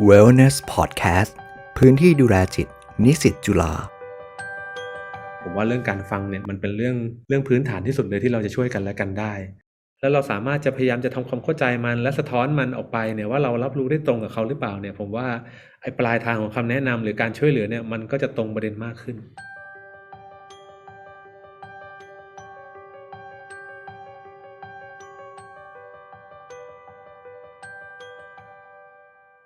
Wellness Podcast พื้นที่ดูแลจิต นิสิตจุฬาผมว่าเรื่องการฟังเนี่ยมันเป็นเรื่องเรื่องพื้นฐานที่สุดเลยที่เราจะช่วยกันและกันได้ แล้วเราสามารถจะพยายามจะทำความเข้าใจมัน และสะท้อนมันออกไปเนี่ยว่าเรารับรู้ได้ตรงกับเขาหรือเปล่าเนี่ย ผมว่าไอ้ปลายทางของคำแนะนำหรือการช่วยเหลือเนี่ยมันก็จะตรงประเด็นมากขึ้น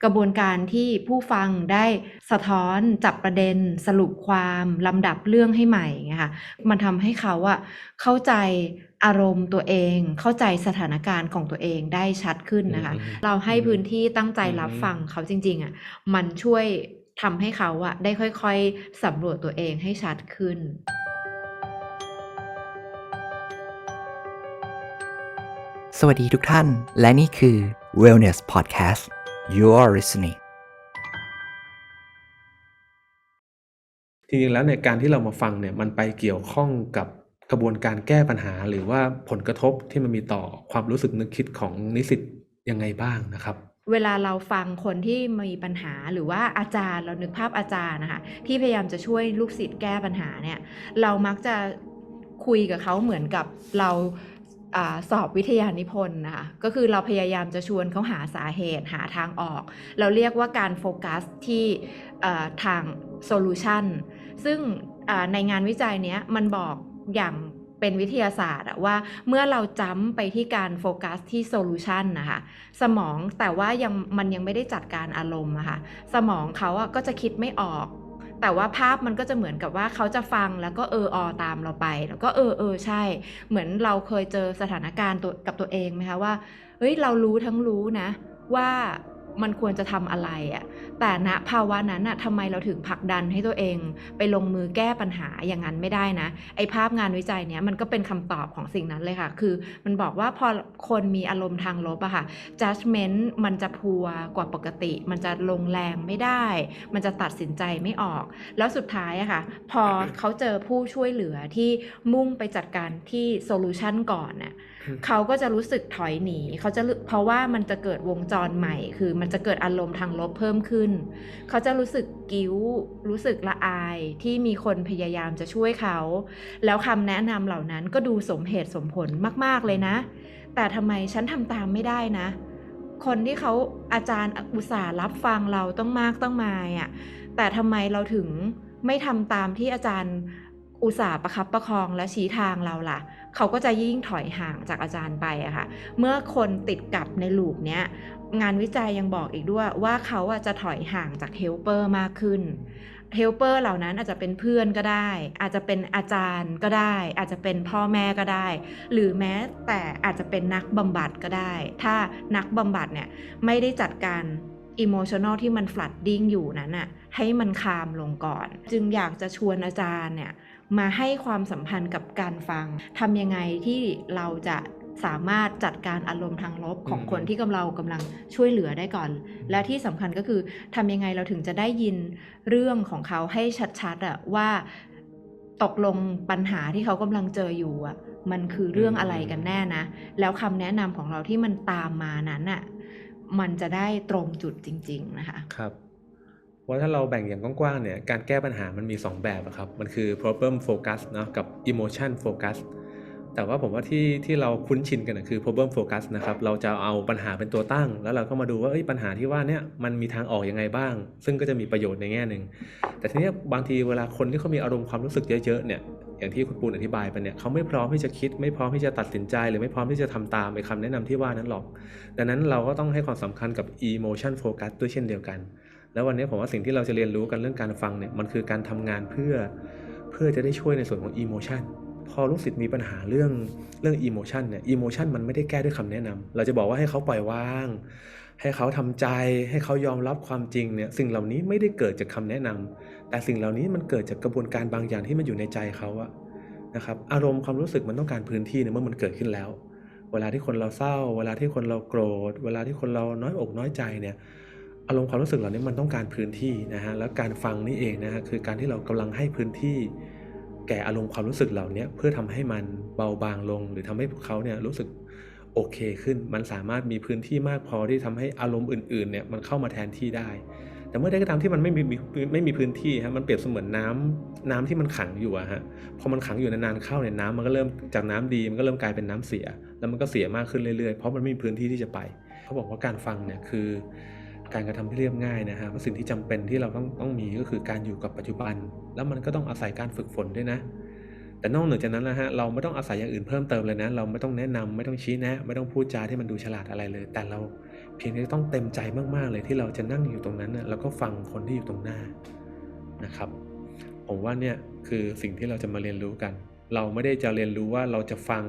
กระบวนการที่ผู้ฟังได้สะท้อนจับประเด็น สรุปความลำดับเรื่องให้ใหม่ไงค่ะมันทำให้เขาอะเข้าใจอารมณ์ตัวเอง เข้าใจสถานการณ์ของตัวเองได้ชัดขึ้นนะคะอืมเราให้พื้นที่ตั้งใจรับอืมฟังเขาจริง ๆอะมันช่วยทำให้เขาอะได้ค่อยๆสำรวจตัวเองให้ชัดขึ้นสวัสดีทุกท่าน และนี่คือ Wellness Podcast You are listening จริงๆแล้วเนี่ยการที่เรามาฟังเนี่ยมันไปเกี่ยวข้องกับกระบวนการแก้ปัญหา หรือว่าผลกระทบที่มันมีต่อความรู้สึกนึกคิดของนิสิตยังไงบ้างนะครับ เวลาเราฟังคนที่มีปัญหาหรือว่าอาจารย์เรานึกภาพอาจารย์นะคะที่พยายามจะช่วยลูกศิษย์แก้ปัญหาเนี่ย เรามักจะคุยกับเขาเหมือนกับเรา อสอบวิทยานิพนธ์นะคะก็คือเราพยายามจะชวนเขาหาสาเหตุหาทางออก เราเรียกว่าการโฟกัสที่ทางโซลูชันซึ่งในงานวิจัยเนี้ยมันบอกอย่างเป็นวิทยาศาสตร์ว่าเมื่อเราจำไปที่การโฟกัสที่โซลูชันนะคะสมองแต่ว่ายังมันยังไม่ได้จัดการอารมณ์อะคะสมองเขาอะก็จะคิดไม่ออก แต่ว่าภาพมันก็จะเหมือนกับว่าเขาจะฟังแล้วก็เอออตามเราไป แล้วก็เออเออใช่ เหมือนเราเคยเจอสถานการณ์ตัวกับตัวเองไหมคะว่าเฮ้ยเรารู้ทั้งรู้นะว่า มันควรจะทำอะไรอะแต่ณภาวะนั้นอะทำไมเราถึงผลักดันให้ตัวเอง ไปลงมือแก้ปัญหาอย่างนั้นไม่ได้นะไอภาพงานวิจัยเนี้ยมันก็เป็นคำตอบของสิ่งนั้นเลยค่ะ คือมันบอกว่าพอคนมีอารมณ์ทางลบอะค่ะ judgment มันจะพัวกว่าปกติ มันจะลงแรงไม่ได้ มันจะตัดสินใจไม่ออก แล้วสุดท้ายอะค่ะ พอเขาเจอผู้ช่วยเหลือที่มุ่งไปจัดการที่โซลูชันก่อนน่ะ เขาก็จะรู้สึกถอยหนีเขาจะเพราะว่ามันจะเกิดวงจรใหม่ คือมันจะเกิดอารมณ์ทางลบเพิ่มขึ้น เขาจะรู้สึกกิ้ว รู้สึกละอายที่มีคนพยายามจะช่วยเขา แล้วคำแนะนำเหล่านั้นก็ดูสมเหตุสมผลมาก ๆ เลยนะ แต่ทำไมฉันทำตามไม่ได้นะคนที่เขาอาจารย์อุตส่าห์รับฟังเราต้องมากต้องมายอะแต่ทำไมเราถึงไม่ทำตามที่อาจารย์ อุตส่าห์ประคับประคองและชี้ทางเราล่ะ เขาก็จะยิ่งถอยห่างจากอาจารย์ไปอะค่ะ เมื่อคนติดกับในลูปเนี้ย งานวิจัยยังบอกอีกด้วยว่าเขาอะจะถอยห่างจากเฮลเปอร์มากขึ้นเฮลเปอร์เหล่านั้นอาจจะเป็นเพื่อนก็ได้ อาจจะเป็นอาจารย์ก็ได้ อาจจะเป็นพ่อแม่ก็ได้ หรือแม้แต่อาจจะเป็นนักบำบัดก็ได้ ถ้านักบำบัดเนี่ยไม่ได้จัดการอิโมชันอลที่มันฟลัดดิ้งอยู่นั้นอะให้มันคามลงก่อน จึงอยากจะชวนอาจารย์เนี่ย มาให้ความสัมพันธ์กับการฟังทำยังไงที่เราจะสามารถจัดการอารมณ์ทางลบของอืมคนที่กำลังกำลังช่วยเหลือได้ก่อน และที่สำคัญก็คือทำยังไงเราถึงจะได้ยินเรื่องของเขาให้ชัดๆอะว่าตกลงปัญหาที่เขากำลังเจออยู่อะมันคือเรื่องอะไรกันแน่นะ แล้วคำแนะนำของเราที่มันตามมานั้นอะมันจะได้ตรงจุดจริง ๆ นะคะ ครับ ว่าถ้าเราแบ่งอย่างกว้างๆเนี่ยการแก้ปัญหามันมี 2 แบบครับมันคือ problem focus เนอะกับ emotion focus แต่ว่าผมว่าที่ที่เราคุ้นชินกันนะคือ problem focus นะครับเราจะเอาปัญหาเป็นตัวตั้ง แล้วเราก็มาดูว่าปัญหาที่ว่าเนี่ยมันมีทางออกยังไงบ้าง ซึ่งก็จะมีประโยชน์ในแง่หนึ่งแต่ทีนี้บางทีเวลาคนที่เขามีอารมณ์ความรู้สึกเยอะๆเนี่ยอย่างที่คุณปูนอธิบายไปเนี่ยเขาไม่พร้อมที่จะคิดไม่พร้อมที่จะตัดสินใจ หรือไม่พร้อมที่จะทำตามไอ้คำแนะนำที่ว่านั้นหรอก ดังนั้นเราก็ต้องให้ความสำคัญกับ emotion focus ด้วยเช่นเดียวกัน แล้ววันนี้ผมว่าสิ่งที่เราจะเรียนรู้กันเรื่องการฟังเนี่ยมันคือการทำงานเพื่อเพื่อจะได้ช่วยในส่วนของ emotion พอลูกศิษย์มีปัญหาเรื่องเรื่อง emotion เนี่ย emotion มันไม่ได้แก้ด้วยคำแนะนำเราจะบอกว่าให้เขาปล่อยวาง ให้เขาทำใจ ให้เขายอมรับความจริงเนี่ยสิ่งเหล่านี้ไม่ได้เกิดจากคำแนะนำแต่สิ่งเหล่านี้มันเกิดจากกระบวนการบางอย่างที่มันอยู่ในใจเขาอะนะครับอารมณ์ความรู้สึกมันต้องการพื้นที่เนี่ยเมื่อมันเกิดขึ้นแล้ว เวลาที่คนเราเศร้า เวลาที่คนเราโกรธ เวลาที่คนเราน้อยอกน้อยใจเนี่ย อารมณ์ความรู้สึกเหล่านี้มันต้องการพื้นที่นะฮะแล้วการฟังนี่เองนะฮะคือการที่เรากำลังให้พื้นที่แก่อารมณ์ความรู้สึกเหล่านี้เพื่อทำให้มันเบาบางลง หรือทำให้พวกเขาเนี่ยรู้สึกโอเคขึ้น มันสามารถมีพื้นที่มากพอที่ทำให้อารมณ์อื่นๆเนี่ยมันเข้ามาแทนที่ได้ แต่เมื่อใดก็ตามที่มันไม่มีมีไม่มีพื้นที่ฮะมันเปรียบเสมือนน้ำน้ำที่มันขังอยู่อะฮะพอมันขังอยู่นานๆเข้าเนี่ยน้ำมันก็เริ่มจากน้ำดีมันก็เริ่มกลายเป็นน้ำเสีย แล้วมันก็เสียมากขึ้นเรื่อยๆเพราะมันไม่มีพื้นที่ที่จะไป เขาบอกว่าการฟังเนี่ยคือ การกระทำที่เรียบง่ายนะฮะว่าสิ่งที่จำเป็นที่เราต้องต้องมีก็คือการอยู่กับปัจจุบัน แล้วมันก็ต้องอาศัยการฝึกฝนด้วยนะ แต่นอกเหนือจากนั้นนะฮะเราไม่ต้องอาศัยอย่างอื่นเพิ่มเติมเลยนะ เราไม่ต้องแนะนำไม่ต้องชี้แนะ ไม่ต้องพูดจาที่มันดูฉลาดอะไรเลย แต่เราเพียงแค่ต้องเต็มใจมากๆเลยที่เราจะนั่งอยู่ตรงนั้นนะแล้วก็ฟังคนที่อยู่ตรงหน้านะครับ ผมว่าเนี่ยคือสิ่งที่เราจะมาเรียนรู้กัน เราไม่ได้จะเรียนรู้ว่าเราจะฟัง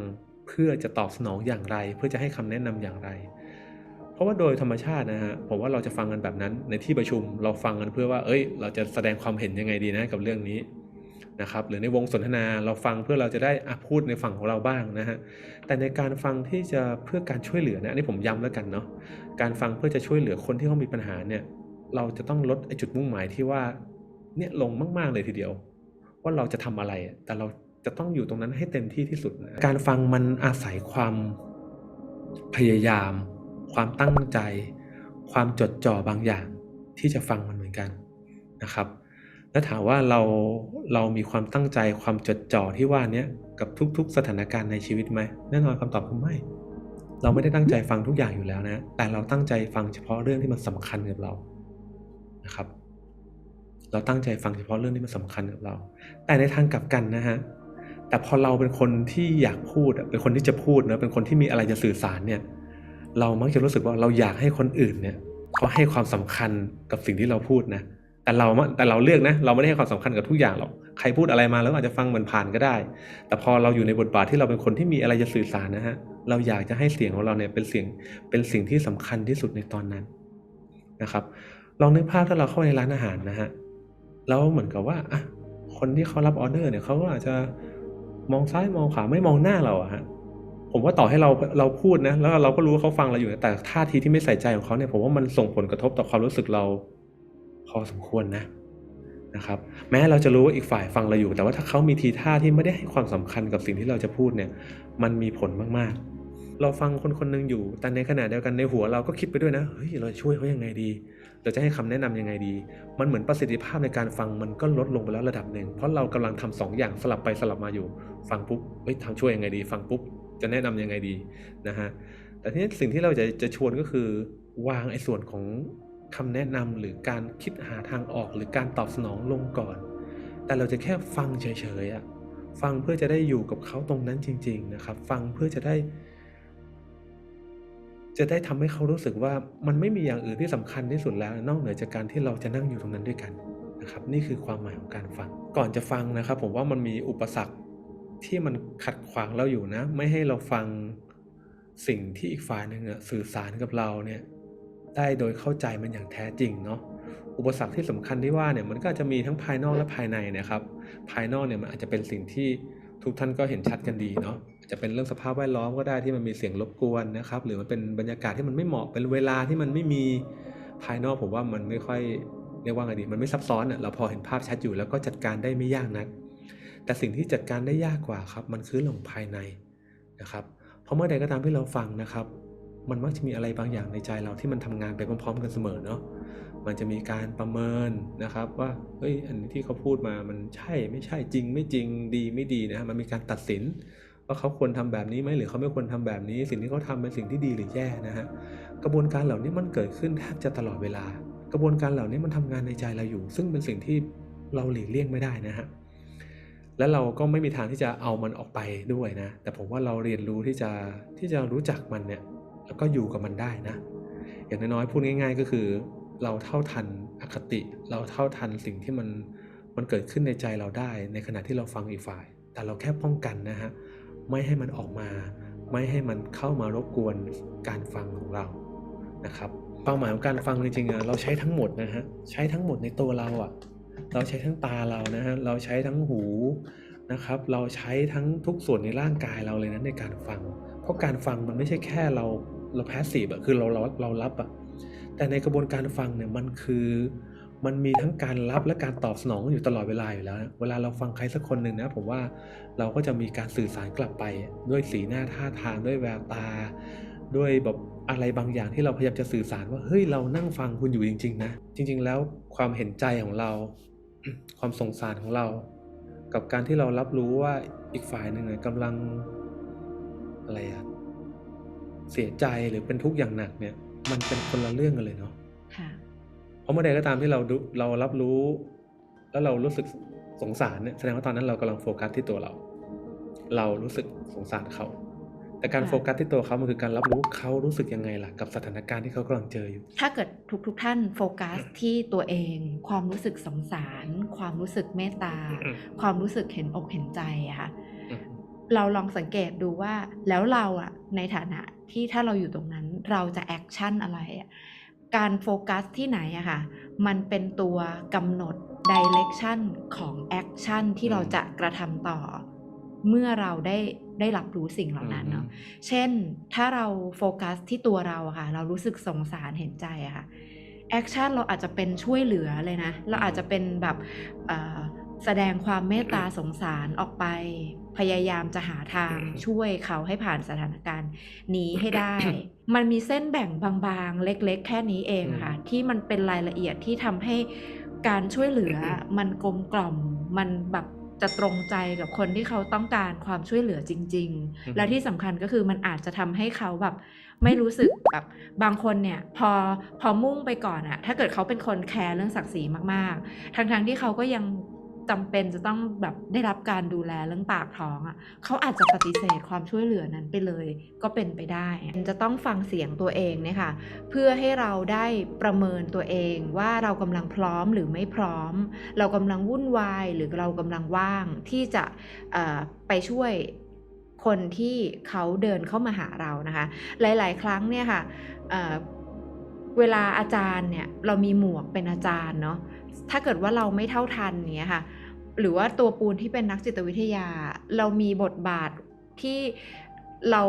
เพื่อจะตอบสนองอย่างไร เพื่อจะให้คำแนะนำอย่างไร เพราะว่าโดยธรรมชาตินะฮะผมว่าเราจะฟังกันแบบนั้น ในที่ประชุมเราฟังกันเพื่อว่า เอ้ย เราจะแสดงความเห็นยังไงดีนะกับเรื่องนี้นะครับหรือในวงสนทนาเราฟังเพื่อเราจะได้อพูดในฝั่งของเราบ้างนะฮะแต่ในการฟังที่จะเพื่อการช่วยเหลือนะอันนี้ผมย้ำแล้วกันเนาะการฟังเพื่อจะช่วยเหลือคนที่เขามีปัญหาเนี่ยเราจะต้องลดไอจุดมุ่งหมายที่ว่าเนี่ยลงมากๆเลยทีเดียว ว่าเราจะทำอะไร แต่เราจะต้องอยู่ตรงนั้นให้เต็มที่ที่สุดนะการฟังมันอาศัยความพยายาม ความตั้งใจ ความจดจ่อบางอย่างที่จะฟังมันเหมือนกันนะครับแล้วถามว่าเราเรามีความตั้งใจความจดจ่อที่ว่านี้กับทุก ๆ สถานการณ์ในชีวิตไหมแน่นอนคำตอบคือไม่ เราไม่ได้ตั้งใจฟังทุกอย่างอยู่แล้วนะ แต่เราตั้งใจฟังเฉพาะเรื่องที่มันสำคัญกับเรานะครับ เราตั้งใจฟังเฉพาะเรื่องที่มันสำคัญกับเรา แต่ในทางกลับกันนะฮะแต่พอเราเป็นคนที่อยากพูดเป็นคนที่จะพูดนะเป็นคนที่มีอะไรจะสื่อสารเนี่ย เรามักจะรู้สึกว่าเราอยากให้คนอื่นเนี่ยเขาให้ความสำคัญกับสิ่งที่เราพูดนะแต่เราแต่เราเลือกนะ เราไม่ได้ให้ความสำคัญกับทุกอย่างหรอกใครพูดอะไรมาแล้วอาจจะฟังมันผ่านก็ได้ แต่พอเราอยู่ในบทบาทที่เราเป็นคนที่มีอะไรจะสื่อสารนะฮะเราอยากจะให้เสียงของเราเนี่ยเป็นเสียงเป็นสิ่งที่สำคัญที่สุดในตอนนั้นนะครับ ลองนึกภาพถ้าเราเข้าในร้านอาหารนะฮะแล้วเหมือนกับว่าคนที่เขารับออเดอร์เนี่ยเขาก็อาจจะมองซ้ายมองขวาไม่มองหน้าเราอะฮะ ผมว่าต่อให้เราเราพูดนะแล้วเราก็รู้ว่าเขาฟังเราอยู่แต่ท่าทีที่ไม่ใส่ใจของเขาเนี่ยผมว่ามันส่งผลกระทบต่อความรู้สึกเราพอสมควรนะนะครับ แม้เราจะรู้ว่าอีกฝ่ายฟังเราอยู่ แต่ว่าถ้าเขามีทีท่าที่ไม่ได้ให้ความสำคัญกับสิ่งที่เราจะพูดเนี่ย มันมีผลมากๆ เราฟังคนคนหนึงอยู่ แต่ในขณะเดียวกันในหัวเราก็คิดไปด้วยนะเฮ้ยเราช่วยเขายังไงดี เราจะให้คำแนะนำยังไงดี มันเหมือนประสิทธิภาพในการฟังมันก็ลดลงไปแล้วระดับหนึ่งเพราะเรากำลังทำสองอย่างสลับไปสลับมาอยู่ ฟังปุ๊บเฮ้ยทำช่วยยังไงดี ฟังปุ๊บ จะแนะนำยังไงดีนะฮะแต่ทีนี้สิ่งที่เราจะจะชวนก็คือ วางไอ้ส่วนของคำแนะนำหรือการคิดหาทางออกหรือการตอบสนองลงก่อน แต่เราจะแค่ฟังเฉยๆอะฟังเพื่อจะได้อยู่กับเขาตรงนั้นจริง ๆ นะครับ ฟังเพื่อจะได้ จะได้ทำให้เขารู้สึกว่ามันไม่มีอย่างอื่นที่สำคัญที่สุดแล้ว นอกเหนือจากการที่เราจะนั่งอยู่ตรงนั้นด้วยกันนะครับ นี่คือความหมายของการฟัง ก่อนจะฟังนะครับ ผมว่ามันมีอุปสรรค ที่มันขัดขวางเราอยู่นะ ไม่ให้เราฟังสิ่งที่อีกฝ่ายหนึ่งสื่อสารกับเราเนี่ยได้โดยเข้าใจมันอย่างแท้จริงเนาะอุปสรรคที่สำคัญที่ว่าเนี่ยมันก็จะมีทั้งภายนอกและภายในนะครับ ภายนอกเนี่ยมันอาจจะเป็นสิ่งที่ทุกท่านก็เห็นชัดกันดีเนาะจจะเป็นเรื่องสภาพแวดล้อมก็ได้ที่มันมีเสียงรบกวนนะครับ หรือมันเป็นบรรยากาศที่มันไม่เหมาะเป็นเวลาที่มันไม่มีภายนอกผมว่ามันไม่ค่อยเรียกว่าไงดีมันไม่ซับซ้อนอะเราพอเห็นภาพชัดอยู่แล้วก็จัดการได้ไม่ยากนัก แต่สิ่งที่จัดการได้ยากกว่าครับ มันคือเรื่องของภายในนะครับ เพราะเมื่อใดก็ตามที่เราฟังนะครับ มันมักจะมีอะไรบางอย่างในใจเราที่มันทำงานไปพร้อม ๆ กันเสมอเนาะมันจะมีการประเมินนะครับว่าเฮ้ยอันนี้ที่เขาพูดมามันใช่ไม่ใช่จริง ไม่จริงดีไม่ดีนะฮะมันมีการตัดสิน ว่าเขาควรทำแบบนี้ไหมหรือเขาไม่ควรทำแบบนี้ สิ่งที่เขาทำเป็นสิ่งที่ดีหรือแย่นะฮะกระบวนการเหล่านี้มันเกิดขึ้นแทบจะตลอดเวลา กระบวนการเหล่านี้มันทำงานในใจเราอยู่ ซึ่งเป็นสิ่งที่เราหลีกเลี่ยงไม่ได้นะฮะ และเราก็ไม่มีทางที่จะเอามันออกไปด้วยนะ แต่ผมว่าเราเรียนรู้ที่จะที่จะรู้จักมันเนี่ยแล้วก็อยู่กับมันได้นะ อย่างน้อยๆพูดง่าย ๆ ก็คือ เราเท่าทันอคติ เราเท่าทันสิ่งที่มันมันเกิดขึ้นในใจเราได้ ในขณะที่เราฟังอีกฝ่าย แต่เราแค่ป้องกันนะฮะไม่ให้มันออกมา ไม่ให้มันเข้ามารบกวนการฟังของเรานะครับเป้าหมายของการฟังจริงๆเราใช้ทั้งหมดนะฮะใช้ทั้งหมดในตัวเราอะ เราใช้ทั้งตาเรานะฮะเราใช้ทั้งหูนะครับ เราใช้ทั้งทุกส่วนในร่างกายเราเลยนะในการฟัง เพราะการฟังมันไม่ใช่แค่เราเราแพสซีฟอะคือเราเราเรารับอะแต่ในกระบวนการฟังเนี่ยมันคือมันมีทั้งการรับและการตอบสนองอยู่ตลอดเวลาอยู่แล้วนะเวลาเราฟังใครสักคนหนึ่งนะผมว่าเราก็จะมีการสื่อสารกลับไปด้วยสีหน้าท่าทางด้วยแววตา ด้วยแบบ อะไรบางอย่างที่เราพยายามจะสื่อสารว่าเฮ้ยเรานั่งฟังคุณอยู่จริง ๆ นะ จริง ๆ แล้วความเห็นใจของเรา ความสงสารของเรา กับการที่เรารับรู้ว่าอีกฝ่ายหนึ่งเนี่ยกำลังอะไรอะเสียใจหรือเป็นทุกข์อย่างหนักเนี่ย มันเป็นคนละเรื่องกันเลยเนาะค่ะเพราะเมื่อใดก็ตามที่เราดูเรารับรู้ แล้วเรารู้สึกสงสารเนี่ยแสดงว่าตอนนั้นเรากำลังโฟกัสที่ตัวเรา เรารู้สึกสงสารเขา แต่การค่ะโฟกัสที่ตัวเขามันคือการรับรู้เขารู้สึกยังไงล่ะกับสถานการณ์ที่เขากำลังเจออยู่ ถ้าเกิดทุกทุกๆท่านโฟกัสที่ตัวเอง ความรู้สึกสงสาร ความรู้สึกเมตตาอืมความรู้สึกเห็นอกเห็นใจอะค่ะอืมเราลองสังเกตดูว่าแล้วเราอะในฐานะที่ถ้าเราอยู่ตรงนั้นเราจะแอคชั่นอะไรอะการโฟกัสที่ไหนอะค่ะมันเป็นตัวกำหนดดิเรกชันของแอคชั่นที่เราจะกระทำต่อ เมื่อเราได้ ได้รับรู้สิ่งเหล่านั้นเนาะเช่นถ้าเราโฟกัสที่ตัวเราอะค่ะ เรารู้สึกสงสารเห็นใจอะค่ะแอคชั่นเราอาจจะเป็นช่วยเหลือเลยนะ เราอาจจะเป็นแบบเอ่อแสดงความเมตตาสงสารออกไป พยายามจะหาทางช่วยเขาให้ผ่านสถานการณ์นี้ให้ได้ มันมีเส้นแบ่งบางๆ เล็กๆ แค่นี้เองอะค่ะ ที่มันเป็นรายละเอียดที่ทำให้การช่วยเหลือมันกลมกล่อมมันแบบ จะตรงใจกับคนที่เขาต้องการความช่วยเหลือจริงอืมๆและที่สำคัญก็คือมันอาจจะทำให้เขาแบบไม่รู้สึกแบบบางคนเนี่ยพอพอมุ่งไปก่อนอะถ้าเกิดเขาเป็นคนแคร์เรื่องศักดิ์ศรีมากๆทั้งๆที่เขาก็ยัง จำเป็นจะต้องแบบได้รับการดูแลเรื่องปากท้องอะเขาอาจจะปฏิเสธความช่วยเหลือนั้นไปเลยก็เป็นไปได้ จะต้องฟังเสียงตัวเองเนี่ยค่ะเพื่อให้เราได้ประเมินตัวเองว่าเรากำลังพร้อมหรือไม่พร้อม เรากำลังวุ่นวายหรือเรากำลังว่างที่จะไปช่วยคนที่เขาเดินเข้ามาหาเรานะคะ หลาย ๆ ครั้งเนี่ยค่ะเเวลาอาจารย์เนี่ยเรามีหมวกเป็นอาจารย์เนาะ ถ้าเกิดว่าเราไม่เท่าทันเนี้ยค่ะ หรือว่าตัวปูนที่เป็นนักจิตวิทยา เรามีบทบาทที่เรา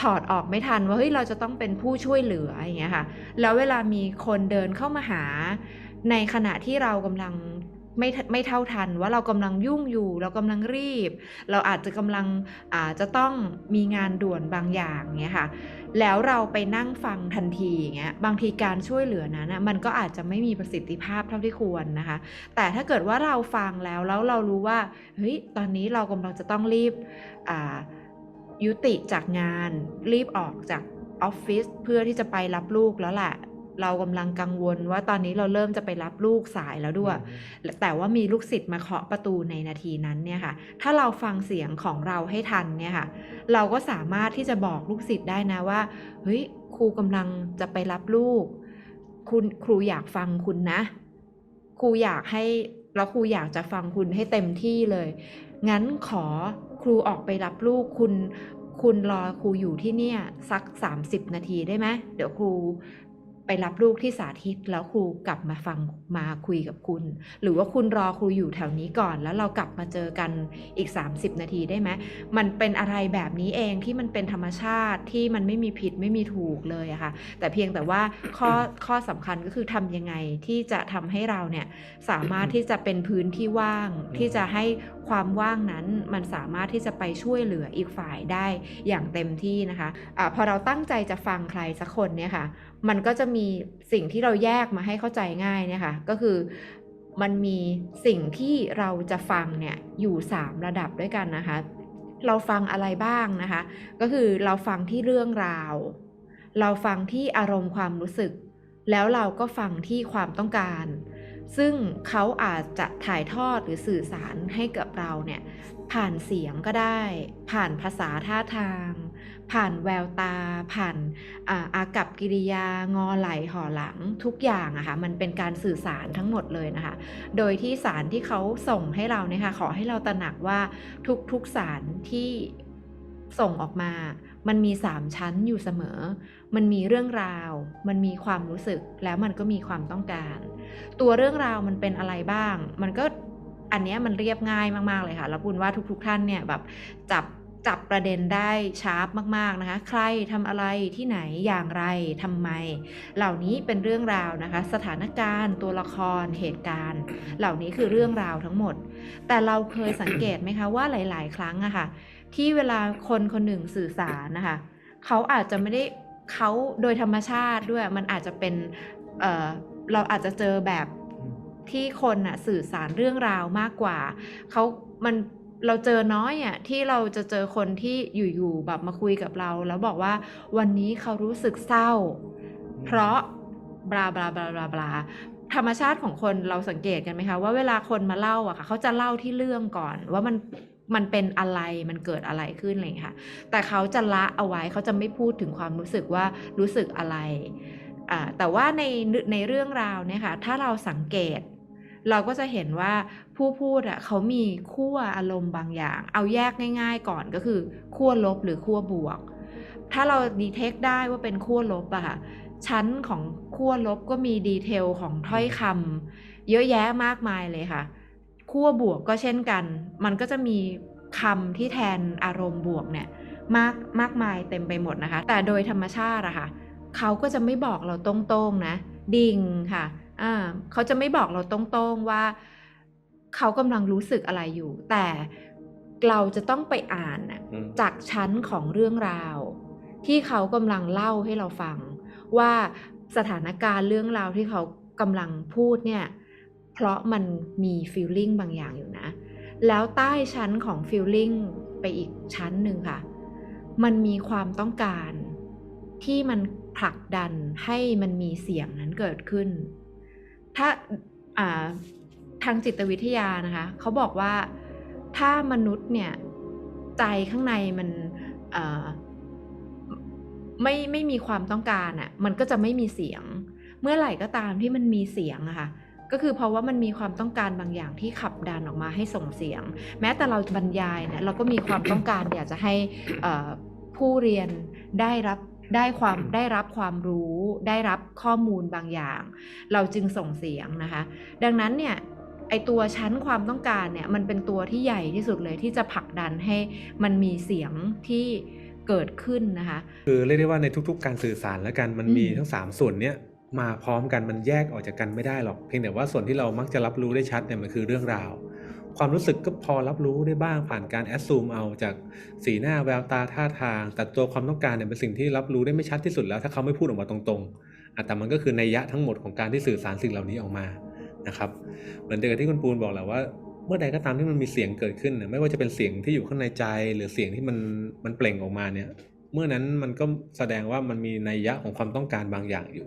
ถอดออกไม่ทันว่าเฮ้ยเราจะต้องเป็นผู้ช่วยเหลืออย่างเงี้ยค่ะแล้วเวลามีคนเดินเข้ามาหา ในขณะที่เรากำลังไม่ไม่เท่าทันว่าเรากำลังยุ่งอยู่ เรากำลังรีบ เราอาจจะกำลังอาจจะต้องมีงานด่วนบางอย่างเงี้ยค่ะ แล้วเราไปนั่งฟังทันทีอย่างเงี้ยบางทีการช่วยเหลือนั้นนะมันก็อาจจะไม่มีประสิทธิภาพเท่าที่ควรนะคะ แต่ถ้าเกิดว่าเราฟังแล้วแล้วเรารู้ว่าเฮ้ยตอนนี้เรากำลังจะต้องรีบยุติจากงาน รีบออกจากออฟฟิศเพื่อที่จะไปรับลูกแล้วแหละ เรากำลังกังวลว่าตอนนี้เราเริ่มจะไปรับลูกสายแล้วด้วย แต่ว่ามีลูกศิษย์มาเคาะประตูในนาทีนั้นเนี่ยค่ะ ถ้าเราฟังเสียงของเราให้ทันเนี่ยค่ะ เราก็สามารถที่จะบอกลูกศิษย์ได้นะว่า เฮ้ยครูกำลังจะไปรับลูก คุณครูอยากฟังคุณนะ ครูอยากให้แล้วครูอยากจะฟังคุณให้เต็มที่เลย งั้นขอครูออกไปรับลูกคุณคุณรอครูอยู่ที่เนี่ยสัก 30 นาทีได้ไหมเดี๋ยวครู ไปรับลูกที่สาธิตแล้วครูกลับมาฟังมาคุยกับคุณ หรือว่าคุณรอครูอยู่แถวนี้ก่อน แล้วเรากลับมาเจอกันอีก 30 นาทีได้ไหมมันเป็นอะไรแบบนี้เองที่มันเป็นธรรมชาติที่มันไม่มีผิดไม่มีถูกเลยอะค่ะ แต่เพียงแต่ว่าข้อข้อสำคัญก็คือทำยังไงที่จะทำให้เราเนี่ยสามารถที่จะเป็นพื้นที่ว่างที่จะให้ความว่างนั้นมันสามารถที่จะไปช่วยเหลืออีกฝ่ายได้อย่างเต็มที่นะคะอะพอเราตั้งใจจะฟังใครสักคนเนี่ยค่ะ มันก็จะมีสิ่งที่เราแยกมาให้เข้าใจง่ายเนี่ยค่ะก็คือมันมีสิ่งที่เราจะฟังเนี่ยอยู่ 3 ระดับด้วยกันนะคะ เราฟังอะไรบ้างนะคะ ก็คือเราฟังที่เรื่องราว เราฟังที่อารมณ์ความรู้สึก แล้วเราก็ฟังที่ความต้องการ ซึ่งเขาอาจจะถ่ายทอดหรือสื่อสารให้กับเราเนี่ยผ่านเสียงก็ได้ ผ่านภาษาท่าทาง ผ่านแววตา ผ่านอากับกิริยางอไหลห่อหลังทุกอย่างอะค่ะมันเป็นการสื่อสารทั้งหมดเลยนะคะ โดยที่สารที่เขาส่งให้เราเนี่ยค่ะขอให้เราตระหนักว่าทุกๆสารที่ส่งออกมา มันมีสามชั้นอยู่เสมอ มันมีเรื่องราว มันมีความรู้สึกแล้วมันก็มีความต้องการ ตัวเรื่องราวมันเป็นอะไรบ้าง มันก็อันนี้มันเรียบง่ายมากๆเลยค่ะแล้วปุณว่าทุก ๆ ท่านเนี่ยแบบจับ จับประเด็นได้ชาร์ปมาก ๆ นะคะ ใครทำอะไรที่ไหนอย่างไรทำไม เหล่านี้เป็นเรื่องราวนะคะ สถานการณ์ตัวละครเหตุการณ์ เหล่านี้คือเรื่องราวทั้งหมด แต่เราเคยสังเกตไหมคะว่าหลาย ๆ ครั้งอะค่ะ ที่เวลาคนคนหนึ่งสื่อสารนะคะเขาอาจจะไม่ได้เขาโดยธรรมชาติด้วยมันอาจจะเป็นเเราอาจจะเจอแบบที่คนอะสื่อสารเรื่องราวมากกว่าเขามัน เราเจอน้อยอะที่เราจะเจอคนที่อยู่ๆแบบมาคุยกับเรา แล้วบอกว่าวันนี้เขารู้สึกเศร้า เพราะบลาบลาบลาบลาบลาธรรมชาติของคนเราสังเกตกันไหมคะว่าเวลาคนมาเล่าอะค่ะเขาจะเล่าที่เรื่องก่อน ว่ามันมันเป็นอะไรมันเกิดอะไรขึ้นอะไรอย่างเงี้ยค่ะแต่เขาจะละเอาไว้เขาจะไม่พูดถึงความรู้สึกว่ารู้สึกอะไรอ่าแต่ว่าในในเรื่องราวเนี่ยค่ะถ้าเราสังเกต เราก็จะเห็นว่าผู้พูดอะเขามีขั้วอารมณ์บางอย่าง เอาแยกง่าย ๆ ก่อนก็คือขั้วลบหรือขั้วบวก ถ้าเราดีเทคได้ว่าเป็นขั้วลบอะค่ะชั้นของขั้วลบก็มีดีเทลของถ้อยคำเยอะแยะมากมายเลยค่ะขั้วบวกก็เช่นกัน มันก็จะมีคำที่แทนอารมณ์บวกเนี่ยมากมากมายเต็มไปหมดนะคะ แต่โดยธรรมชาติอะค่ะเขาก็จะไม่บอกเราตรงๆนะ ดิ่งค่ะ อ่าเขาจะไม่บอกเราตรงๆว่าเขากำลังรู้สึกอะไรอยู่ แต่เราจะต้องไปอ่านน่ะอืมจากชั้นของเรื่องราว ที่เขากำลังเล่าให้เราฟัง ว่าสถานการณ์เรื่องราวที่เขากำลังพูดเนี่ยเพราะมันมีฟีลลิ่งบางอย่างอยู่นะ แล้วใต้ชั้นของฟีลลิ่งไปอีกชั้นหนึ่งค่ะ มันมีความต้องการที่มันผลักดันให้มันมีเสียงนั้นเกิดขึ้น ถ้าอ่าทางจิตวิทยานะคะเขาบอกว่าถ้ามนุษย์เนี่ยใจข้างในมันไม่ไม่มีความต้องการอะ่ะมันก็จะไม่มีเสียง เมื่อไหร่ก็ตามที่มันมีเสียงอะค่ะก็คือเพราะว่ามันมีความต้องการบางอย่างที่ขับดันออกมาให้ส่งเสียง แม้แต่เราบรรยายเนี่ยเราก็มีความต้องการอยากจะให้ผู้เรียนได้รับ ได้ความได้รับความรู้ได้รับข้อมูลบางอย่าง เราจึงส่งเสียงนะคะ ดังนั้นเนี่ยไอตัวชั้นความต้องการเนี่ยมันเป็นตัวที่ใหญ่ที่สุดเลยที่จะผลักดันให้มันมีเสียงที่เกิดขึ้นนะคะ คือเรียกได้ว่าในทุกๆ การสื่อสารแล้วกันมันอืมมีทั้ง 3 ส่วนเนี้ยมาพร้อมกันมันแยกออกจากกันไม่ได้หรอกเพียงแต่ว่าส่วนที่เรามักจะรับรู้ได้ชัดเนี่ยมันคือเรื่องราว ความรู้สึกก็พอรับรู้ได้บ้างผ่านการแอดซูมเอาจากสีหน้าแววตาท่าทาง แต่ตัวความต้องการเนี่ยเป็นสิ่งที่รับรู้ได้ไม่ชัดที่สุดแล้ว ถ้าเขาไม่พูดออกมาตรงๆอะแต่มันก็คือนัยยะทั้งหมดของการที่สื่อสารสิ่งเหล่านี้ออกมานะครับเหมือนเดียวกับที่คุณปูนบอกแหละว่าเมื่อใดก็ตามที่มันมีเสียงเกิดขึ้นเนี่ยไม่ว่าจะเป็นเสียงที่อยู่ข้างในใจหรือเสียงที่มันมันเปล่งออกมาเนี่ย เมื่อนั้นมันก็แสดงว่ามันมีนัยยะของความต้องการบางอย่างอยู่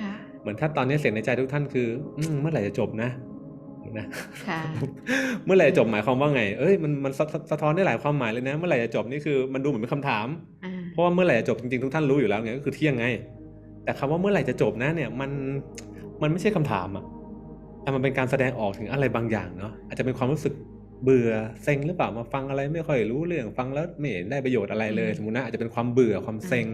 ค่ะเหมือนถ้าตอนนี้เสียงในใจทุกท่านคือ อืมเมื่อไหร่จะจบนะ นะค่ะเมื่อไหร่จะจบหมายความว่าไง เอ้ยมันมันสะสะสะท้อนได้หลายความหมายเลยนะ เมื่อไหร่จะจบนี่คือมันดูเหมือนเป็นคำถามอ่าเพราะว่าเมื่อไหร่จะจบจริงๆทุกท่านรู้อยู่แล้วไงก็คือเที่ยงไง แต่คำว่าเมื่อไหร่จะจบนะเนี่ยมันมันไม่ใช่คำถามอะแต่มันเป็นการแสดงออกถึงอะไรบางอย่างเนาะอาจจะเป็นความรู้สึกเบื่อเซ็งหรือเปล่ามาฟังอะไรไม่ค่อยรู้เรื่องฟังแล้วไม่เห็นได้ประโยชน์อะไรเลย สมมตินะอาจจะเป็นความเบื่อความเซ็ง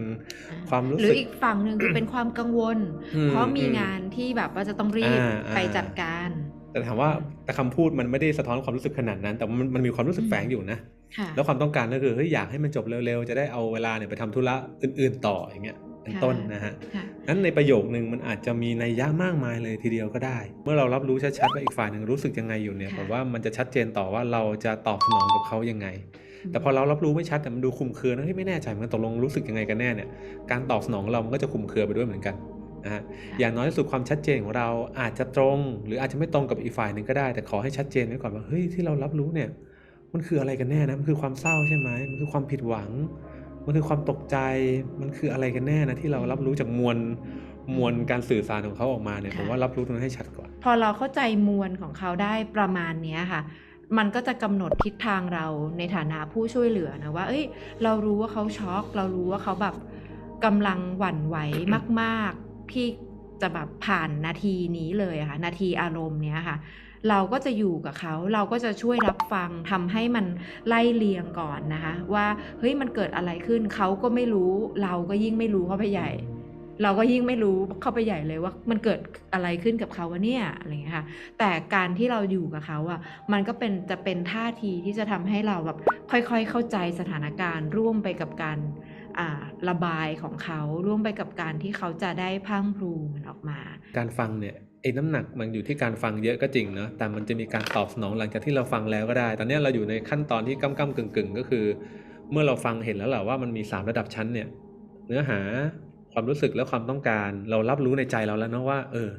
ความรู้หรืสึอกอีกฝั่งหนึ่งคือเป็นความกังวลอืมเพราะมีอืมงานที่แบบว่าจะต้องรีบอ่าอ่าไปจัดการ แต่ถามว่าแต่คำพูดมันไม่ได้สะท้อนความรู้สึกขนาดนั้น แต่มันมันมีความรู้สึกอืมแฝงอยู่นะค่ะแล้วความต้องการก็คือเฮ้ยอยากให้มันจบเร็วๆ จะได้เอาเวลาเนี่ยไปทำธุระอื่น ๆ ต่ออย่างเงี้ยเป็นต้นนะฮะค่ะนั้นในประโยคนึงมันอาจจะมีนัยยะมากมายเลยทีเดียวก็ได้ เมื่อเรารับรู้ชัดๆว่าอีกฝ่ายหนึ่งรู้สึกยังไงอยู่เนี่ยค่ะผมว่ามันจะชัดเจนต่อว่าเราจะตอบสนองกับเขายังไง แต่พอเรารับรู้ไม่ชัดแต่มันดูคลุมเครือนะเฮ้ยไม่แน่ใจมันตกลงรู้สึกยังไงกันแน่เนี่ยการตอบสนองของเรามันก็จะคลุมเครือไปด้วยเหมือนกัน นะฮะอย่างน้อยที่สุดความชัดเจนของเราอาจจะตรง หรืออาจจะไม่ตรงกับอีกฝ่ายหนึ่งก็ได้ แต่ขอให้ชัดเจนไว้ก่อนว่าเฮ้ยที่เรารับรู้เนี่ยมันคืออะไรกันแน่นะมันคือความเศร้าใช่ไหมมันคือความผิดหวัง มันคือความตกใจมันคืออะไรกันแน่นะที่เรารับรู้จากมวลมวลการสื่อสารของเขาออกมาเนี่ยค่ะผมว่ารับรู้ตรงนั้นให้ชัดก่อน พอเราเข้าใจมวลของเขาได้ประมาณเนี้ยค่ะ มันก็จะกำหนดทิศทางเราในฐานะผู้ช่วยเหลือนะว่า เอ้ย เรารู้ว่าเขาช็อก เรารู้ว่าเขาแบบกำลังหวั่นไหวมาก ๆ ที่จะแบบผ่านนาทีนี้เลยอะค่ะนาทีอารมณ์เนี้ยค่ะ เราก็จะอยู่กับเขาเราก็จะช่วยรับฟังทำให้มันไล่เลียงก่อนนะคะ ว่าเฮ้ยมันเกิดอะไรขึ้นเขาก็ไม่รู้ เราก็ยิ่งไม่รู้เข้าไปใหญ่ เราก็ยิ่งไม่รู้เข้าไปใหญ่เลยว่ามันเกิดอะไรขึ้นกับเขาวะเนี่ยอะไรอย่างเงี้ยค่ะ แต่การที่เราอยู่กับเขาอะมันก็เป็นจะเป็นท่าทีที่จะทำให้เราแบบค่อยๆ เข้าใจสถานการณ์ร่วมไปกับการ ระบายของเขาร่วมไปกับการที่เขาจะได้พังพรูมันออกมา การฟังเนี่ยไอ้น้ำหนักมันอยู่ที่การฟังเยอะก็จริงเนอะแต่มันจะมีการตอบสนองหลังจากที่เราฟังแล้วก็ได้ ตอนนี้เราอยู่ในขั้นตอนที่ก้ำก้ำกึ่งกึ่งก็คือ เมื่อเราฟังเห็นแล้วแหละว่ามันมี 3 ระดับชั้นเนี่ยเนื้อหาความรู้สึกและความต้องการเรารับรู้ในใจเราแล้วนะว่า เออ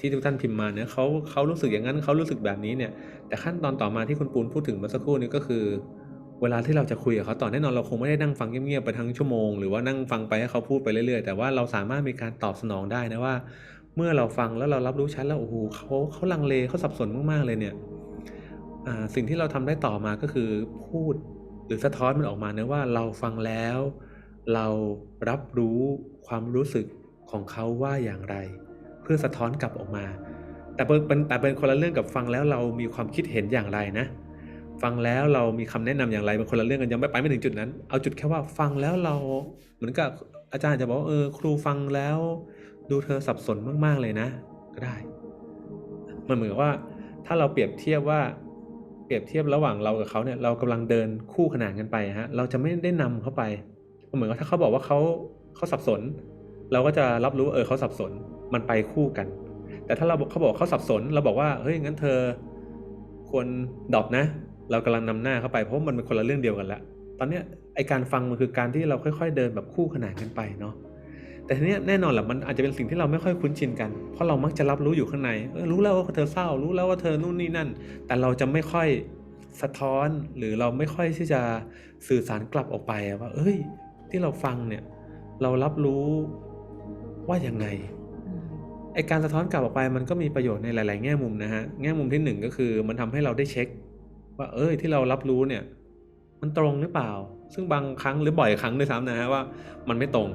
ที่ทุกท่านพิมพ์มาเนี่ยเขาเขารู้สึกอย่างนั้นเขารู้สึกแบบนี้เนี่ย แต่ขั้นตอนต่อมาที่คุณปูนพูดถึงเมื่อสักครู่นี้ก็คือ เวลาที่เราจะคุยกับเขาต่อแน่นอนเราคงไม่ได้นั่งฟังเงียบๆไปทั้งชั่วโมงหรือว่านั่งฟังไปให้เขาพูดไปเรื่อยๆ แต่ว่าเราสามารถมีการตอบสนองได้นะว่า เมื่อเราฟังแล้วเรารับรู้ชัดแล้วโอ้โหเขาเขาลังเลเขาสับสนมากๆเลยเนี่ยสิ่งที่เราทำได้ต่อมาก็คือพูดหรือสะท้อนมันออกมาเนะว่าเราฟังแล้ว เรารับรู้ความรู้สึกของเขาว่าอย่างไร เพื่อสะท้อนกลับออกมา แต่เป็นแต่เป็นคนละเรื่องกับฟังแล้วเรามีความคิดเห็นอย่างไรนะ ฟังแล้วเรามีคำแนะนำอย่างไรเป็นคนละเรื่องกันยังไม่ไปไม่ถึงจุดนั้น เอาจุดแค่ว่าฟังแล้วเราเหมือนกับอาจารย์จะบอกเออครูฟังแล้ว ดูเธอสับสนมากๆเลยนะ ก็ได้ มันเหมือนว่าถ้าเราเปรียบเทียบว่าเปรียบเทียบระหว่างเรากับเขาเนี่ยเรากำลังเดินคู่ขนานกันไปฮะเราจะไม่ได้นำเขาไปเหมือนกับถ้าเขาบอกว่าเขาเขาสับสน เราก็จะรับรู้เออเขาสับสนมันไปคู่กัน แต่ถ้าเราเขาบอกเขาสับสน เราบอกว่าเฮ้ยงั้นเธอควรดรอปนะ เรากำลังนำหน้าเข้าไปเพราะมันเป็นคนละเรื่องเดียวกันละตอนเนี้ยไอการฟังมันคือการที่เราค่อย ๆ เดินแบบคู่ขนานกันไปเนาะแต่ทีเนี้ยแน่นอนแหละมันอาจจะเป็นสิ่งที่เราไม่ค่อยคุ้นชินกัน เพราะเรามักจะรับรู้อยู่ข้างในเออรู้แล้วว่าเธอเศร้า รู้แล้วว่าเธอนู่นนี่นั่น แต่เราจะไม่ค่อยสะท้อนหรือเราไม่ค่อยที่จะสื่อสารกลับออกไปอะว่า เอ้ย ที่เราฟังเนี่ย เรารับรู้ว่ายังไงไอการสะท้อนกลับออกไปมันก็มีประโยชน์ในหลาย ๆ แง่มุมนะฮะแง่มุมที่หนึ่งก็คือมันทำให้เราได้เช็ค ว่า เอ้ยที่เรารับรู้เนี่ย มันตรงหรือเปล่า ซึ่งบางครั้งหรือบ่อยครั้งด้วยซ้ำนะฮะว่ามันไม่ตรง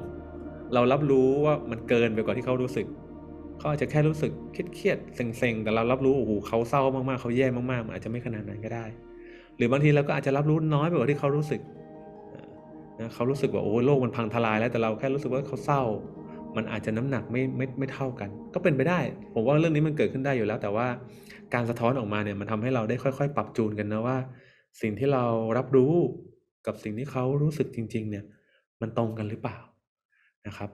เรารับรู้ว่ามันเกินไปกว่าที่เขารู้สึกเขาอาจจะแค่รู้สึกเครียดๆเซ็งๆแต่เรารับรู้โอ้โหเขาเศร้ามากๆเขาแย่มากๆมันอาจจะไม่ขนาดนั้นก็ได้ หรือบางทีเราก็อาจจะรับรู้น้อยไปกว่าที่เขารู้สึกนะเขารู้สึกว่าโอ้โลกมันพังทลายแล้วแต่เราแค่รู้สึกว่าเขาเศร้า มันอาจจะน้ำหนักไม่ไม่ไม่เท่ากัน ก็เป็นไปได้ ผมว่าเรื่องนี้มันเกิดขึ้นได้อยู่แล้ว แต่ว่า การสะท้อนออกมาเนี่ยมันทำให้เราได้ค่อย ๆ ปรับจูนกันนะว่า สิ่งที่เรารับรู้กับสิ่งที่เขารู้สึกจริง ๆ เนี่ย มันตรงกันหรือเปล่านะครับ